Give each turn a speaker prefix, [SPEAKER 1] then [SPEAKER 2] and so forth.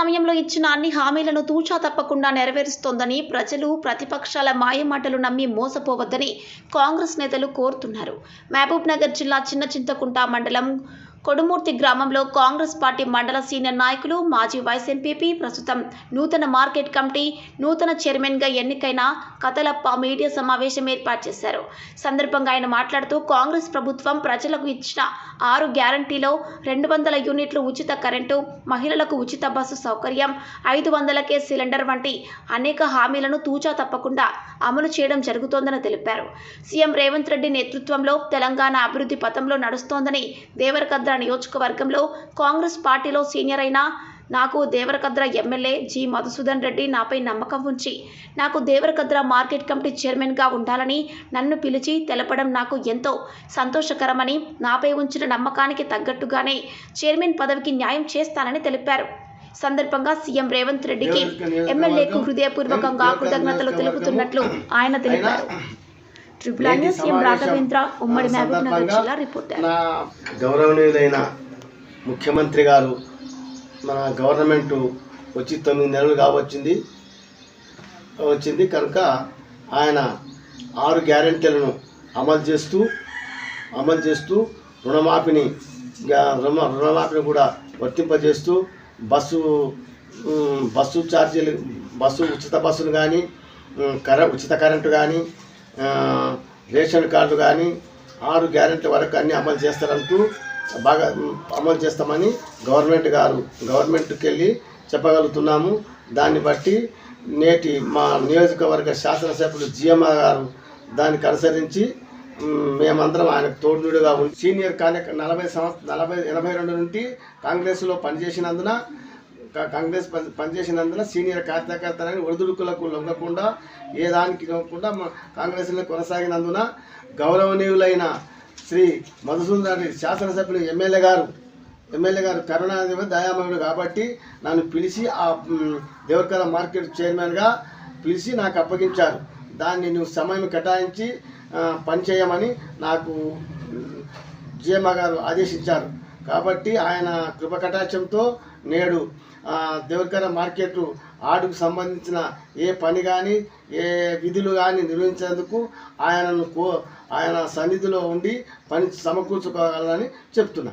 [SPEAKER 1] సమయంలో ఇచ్చిన అన్ని హామీలను తూచా తప్పకుండా నెరవేరుస్తోందని ప్రజలు ప్రతిపక్షాల మాయమాటలు నమ్మి మోసపోవద్దని కాంగ్రెస్ నేతలు కోరుతున్నారు. మహబూబ్ నగర్ జిల్లా చిన్న చింతకుంట మండలం కొడుమూర్తి గ్రామంలో కాంగ్రెస్ పార్టీ మండల సీనియర్ నాయకులు మాజీ వైస్ ఎంపీపీ ప్రస్తుతం నూతన మార్కెట్ కమిటీ నూతన చైర్మన్గా ఎన్నికైన కథలప్ప మీడియా సమావేశం ఏర్పాటు చేశారు. సందర్భంగా ఆయన మాట్లాడుతూ కాంగ్రెస్ ప్రభుత్వం ప్రజలకు ఇచ్చిన ఆరు గ్యారంటీలో రెండు వందల యూనిట్లు ఉచిత కరెంటు మహిళలకు ఉచిత బస్సు సౌకర్యం ఐదు వందలకే సిలిండర్ వంటి అనేక హామీలను తూచా తప్పకుండా అమలు చేయడం జరుగుతోందని తెలిపారు. సీఎం రేవంత్ రెడ్డి నేతృత్వంలో తెలంగాణ అభివృద్ధి పథంలో నడుస్తోందని దేవరకద్ద దేవరకద్ర నియోజకవర్గంలో కాంగ్రెస్ పార్టీలో సీనియర్ అయిన నాకు దేవరకద్ర ఎమ్మెల్యే జి మధుసూదన్ రెడ్డి నాపై నమ్మకం ఉంచి నాకు దేవరకద్ర మార్కెట్ కమిటీ చైర్మన్గా ఉండాలని నన్ను పిలిచి తెలపడం నాకు ఎంతో సంతోషకరమని నాపై ఉంచిన నమ్మకానికి తగ్గట్టుగానే చైర్మన్ పదవికి న్యాయం చేస్తానని తెలిపారు. సందర్భంగా సీఎం రేవంత్ రెడ్డికి ఎమ్మెల్యేకు హృదయపూర్వకంగా కృతజ్ఞతలు తెలుపుతున్నట్లు ఆయన తెలిపారు. Triple I news M Raghavendra ఉమ్మడి మహబూబ్ నగర్ జిల్లా రిపోర్టర్.
[SPEAKER 2] నా గౌరవనీయులైన ముఖ్యమంత్రి గారు మన గవర్నమెంట్ వచ్చి తొమ్మిది నెలలు కావచ్చింది వచ్చింది కనుక ఆయన ఆరు గ్యారెంటీలను అమలు చేస్తూ అమలు చేస్తూ రుణమాఫీని రుణమాఫీని కూడా వర్తింపజేస్తూ బస్సు బస్సు ఛార్జీలు బస్సు ఉచిత బస్సులు కానీ కర ఉచిత కరెంటు కానీ రేషన్ కార్డు కానీ ఆరు గ్యారెంటీ వరకు అన్నీ అమలు చేస్తారంటూ బాగా అమలు చేస్తామని గవర్నమెంట్ గారు గవర్నమెంట్కి వెళ్ళి చెప్పగలుగుతున్నాము. దాన్ని బట్టి నేటి మా నియోజకవర్గ శాసనసభ్యులు జిఎంఆర్ గారు దానికి అనుసరించి మేమందరం ఆయనకు తోడుగా ఉండి సీనియర్ కానీ నలభై సంవత్సరం నలభై ఎనభై రెండు నుండి కాంగ్రెస్లో పనిచేసినందున కాంగ్రెస్ పనిచేసినందున సీనియర్ కార్యకర్తలని ఒడిదుడుకులకు లొంగకుండా ఏ దానికి లొంగకుండా కాంగ్రెస్లో కొనసాగినందున గౌరవనీయులైన శ్రీ మధుసూదన్ రెడ్డి శాసనసభ్యులు ఎమ్మెల్యే గారు ఎమ్మెల్యే గారు కరుణాదేవి దయామయుడు కాబట్టి నన్ను పిలిచి ఆ దేవరకర మార్కెట్ చైర్మన్గా పిలిచి నాకు అప్పగించారు. దాన్ని నువ్వు సమయం కేటాయించి పనిచేయమని నాకు జేమా గారు ఆదేశించారు. కాబట్టి ఆయన కృపకటాక్షంతో నేడు ఆ, మార్కెట్ ఆడుకు సంబంధించిన ఏ పని కానీ ఏ విధులు కానీ నిర్వహించేందుకు ఆయనను కో ఆయన సన్నిధిలో ఉండి పని సమకూర్చుకోవాలని చెప్తున్నాను.